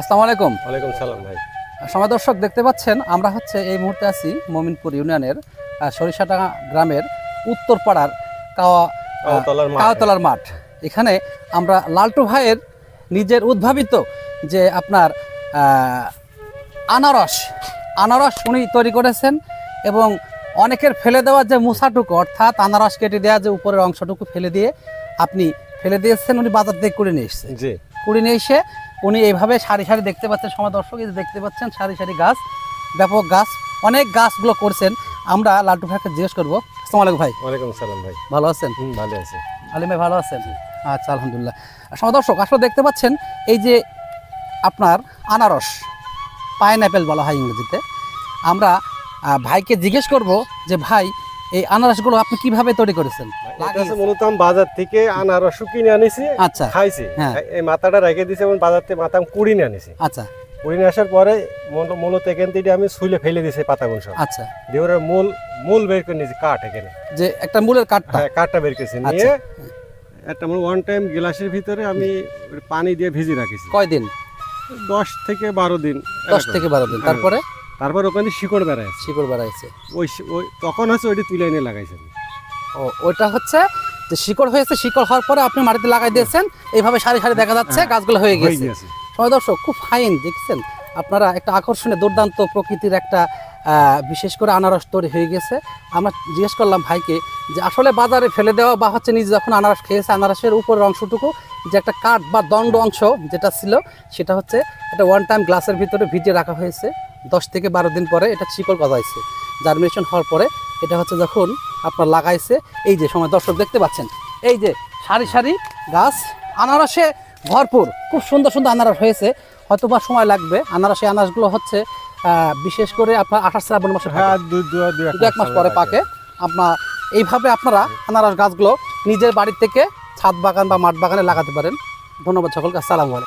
আসসালামু আলাইকুম। ওয়ালাইকুম সালাম ভাই। সময় দর্শক দেখতে পাচ্ছেন আমরা হচ্ছে এই মুহূর্তে আছি মমিনপুর ইউনিয়নের সরিষাডাঙ্গা গ্রামের উত্তরপাড়ার কাওয়া কাওয়াতলার মাঠ। এখানে আমরা লালটু ভাইয়ের নিজের উদ্ভাবিত যে আপনার আনারস আনারস উনি তৈরি করেছেন এবং অনেকের ফেলে দেওয়া যে মুসাটুকু অর্থাৎ আনারস কেটে দেওয়া যে উপরের অংশটুকু ফেলে দিয়ে আপনি ফেলে দিয়েছেন উনি বাজার থেকে করে নিয়ে এসেছেন। কুড়ি নিয়ে এসে উনি এইভাবে সারি সারি দেখতে পাচ্ছেন সময় দর্শক দেখতে পাচ্ছেন সারি সারি গাছ ব্যাপক গাছ অনেক গাছগুলো করছেন। আমরা লাল্টু ভাইকে জিজ্ঞেস করব আসসালামু আলাইকুম ভাই। ওয়ালাইকুম সালাম ভাই। ভালো আছেন? হুম ভালো আছে। আলিম ভাই ভালো আছেন? আচ্ছা আলহামদুলিল্লাহ। সময় দর্শক আসলে দেখতে পাচ্ছেন এই যে আপনার আনারস পাইনঅ্যাপেল বলা হয় ইংরেজিতে। আমরা ভাইকে জিজ্ঞেস করব যে ভাই এই আনারসগুলো আপনি কীভাবে তৈরি করেছেন? মূলত আমি বাজার থেকে আনারস কিনে আনিছি আচ্ছা। খাইছি। হ্যাঁ। এই মাথাটা রেখে দিয়েছি এবং বাজার থেকে মাথা কুড়ি নিয়ে আনিছি। আচ্ছা। কুড়ি নিয়ে আসার পরে মূল- মূলত এখান থেকে আমি শুলে ফেলে দিয়েছি পাতাগুলো সব। আচ্ছা। দিয়ে ওরা মূল মূল বের করে নিয়েছি কাঠ এখানে। যে একটা মূলের কাঠটা? হ্যাঁ কাঠটা বের করেছি। আচ্ছা। নিয়ে একটা মূল ওয়ান টাইম গ্লাসের ভিতরে আমি পানি দিয়ে ভিজিয়ে রাখিছি। কয়দিন? দশ থেকে বারো দিন দশ থেকে বারো দিন। তারপরে? তারপর ওখানে শিকড় বেড়ায় শিকড় বাড়াইছে। ওই ওই তখন হচ্ছে ওইটি তুলে এনে লাগাইছি। আমি। ও ওইটা হচ্ছে যে শিকড় হয়েছে শিকড় হওয়ার পরে আপনি মাটিতে লাগাই দিয়েছেন এইভাবে সারি সারি দেখা যাচ্ছে গাছগুলো হয়ে হয়ে গেছে। সময় দর্শক খুব ফাইন দেখছেন? আপনারা একটা আকর্ষণীয় দুর্দান্ত প্রকৃতির একটা বিশেষ করে আনারস তৈরি হয়ে গেছে। আমরা জিজ্ঞেস করলাম ভাইকে যে আসলে বাজারে ফেলে দেওয়া বা হচ্ছে নিজে যখন আনারস খেয়েছে আনারসের উপরের অংশটুকু যে একটা কাঠ বা দণ্ড অংশ যেটা ছিল সেটা হচ্ছে একটা ওয়ান টাইম গ্লাসের ভিতরে ভিজিয়ে রাখা হয়েছে। দশ থেকে বারো দিন পরে এটা শিকড় গজাইছে। জার্মিনেশন হওয়ার পরে এটা হচ্ছে যখন আপনার লাগাইছে এই যে সময় দর্শক দেখতে পাচ্ছেন এই যে সারি সারি গাছ আনারসে ভরপুর খুব সুন্দর সুন্দর আনারস হয়েছে। হয়তো বা সময় লাগবে আনারসে আনারসগুলো হচ্ছে বিশেষ করে আপনার আঠাশ শ্রাবণ মাসে হ্যাঁ এক মাস পরে পাকে। আপনার এইভাবে আপনারা আনারস গাছগুলো নিজের বাড়ি থেকে ছাদ বাগান বা মাঠ বাগানে লাগাতে পারেন। ধন্যবাদ সকলকে আসসালামু আলাইকুম।